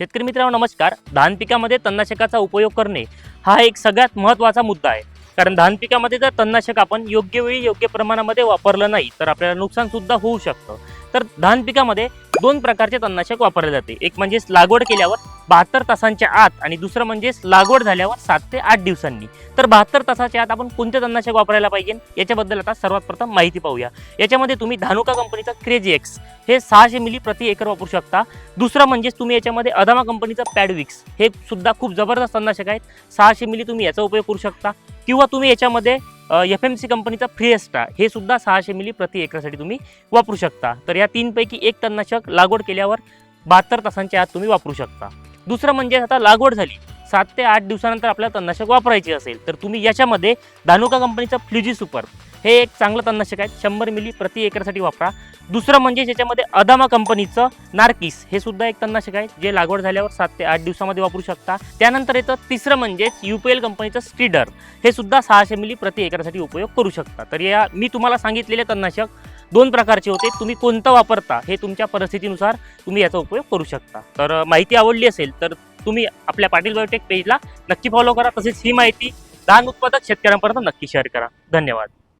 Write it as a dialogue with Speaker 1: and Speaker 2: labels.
Speaker 1: शेतकरी मित्रांनो नमस्कार. धान पिकामध्ये तणनाशकाचा उपयोग करणे हा एक सगळ्यात महत्त्वाचा मुद्दा आहे. कारण धान पिकामध्ये जर तणनाशक आपण योग्य वेळी योग्य प्रमाणामध्ये वापरलं नाही तर आपल्याला नुकसानसुद्धा होऊ शकतं. तर धान पिकामध्ये दोन प्रकारचे तणनाशक वापरले जाते. एक म्हणजे लागवड केल्यावर बहात्तर तासांच्या आत आणि दुसरं म्हणजे लागवड झाल्यावर सात ते आठ दिवसांनी. तर बहात्तर तासाच्या आत आपण कोणते तणनाशक वापरायला पाहिजे? याच्याबद्दल आता सर्वात प्रथम माहिती पाहूया. याच्यामध्ये तुम्ही धानुका कंपनीचा क्रेजी एक्स हे सहाशे मिली प्रति एकर वापरू शकता. दुसरं म्हणजेच तुम्ही याच्यामध्ये अदामा कंपनीचं पॅडविक्स हे सुद्धा खूप जबरदस्त तणनाशक आहेत. सहाशे मिली तुम्ही याचा उपयोग करू शकता. किंवा तुम्ही याच्यामध्ये एफ एम सी कंपनीचा फ्रिएस्टा हे सुद्धा सहाशे मिली प्रति एकरसाठी तुम्ही वापरू शकता. तर या तीनपैकी एक तणनाशक लागवड केल्यावर बहात्तर तासांच्या आत तुम्ही वापरू शकता. दुसरं म्हणजे आता लागवड झाली. सात ते आठ दिवसानंतर आपल्याला तणनाशक वापरायचे असेल तर तुम्ही याच्यामध्ये धानुका कंपनीचं फ्लिजी सुपर हे एक चांगलं तणनाशक आहे. शंभर मिली प्रति एकरसाठी वापरा. दुसरं म्हणजे ज्याच्यामध्ये अदामा कंपनीचं नार्किस हे सुद्धा एक तणनाशक आहे जे लागवड झाल्यावर सात ते आठ दिवसामध्ये वापरू शकता. त्यानंतर येतं तिसरं म्हणजेच यू पी एल कंपनीचं स्टीडर हे सुद्धा सहाशे मिली प्रति एकरसाठी उपयोग करू शकता. तर या मी तुम्हाला सांगितलेले तणनाशक दोन प्रकारचे होते. तुम्ही कोणतं वापरता हे तुमच्या परिस्थितीनुसार तुम्ही याचा उपयोग करू शकता. तर माहिती आवडली असेल तर तुम्ही आपल्या पाटील बायोटेक पेजला नक्की फॉलो करा. तसेच ही माहिती धान उत्पादक शेतकऱ्यांपर्यंत नक्की शेअर करा. धन्यवाद.